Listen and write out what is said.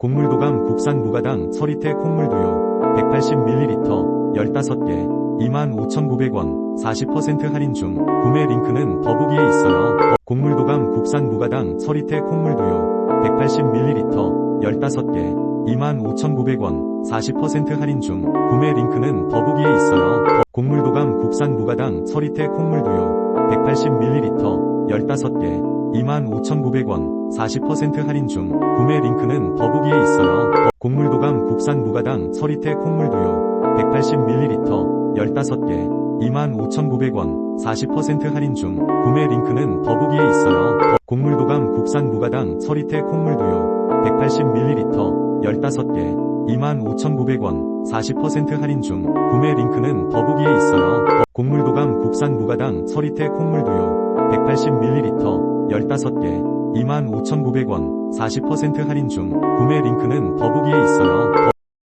곡물도감 국산 무가당 서리태 콩물두유 180ml 15개 25,900원 40% 할인 중 구매 링크는 더보기에 있어요. 곡물도감 국산 무가당 서리태 콩물두유 180ml 15개 25,900원 40% 할인 중 구매 링크는 더보기에 있어요. 곡물도감 국산 무가당 서리태 콩물두유 180ml 15개 25,900원 40% 할인 중 구매 링크는 더보기에 있어요. 곡물도감 국산 무가당 서리태 콩물두유 180ml 15개 25,900원 40% 할인 중 구매 링크는 더보기에 있어요. 곡물도감 국산 무가당 서리태 콩물두유 180ml 15개 25,900원 40% 할인 중 구매 링크는 더보기에 있어요. 곡물도감 국산 무가당 서리태 콩물두유 180ml 15개 25,900원 40% 할인 중 구매 링크는 더보기에 있어요.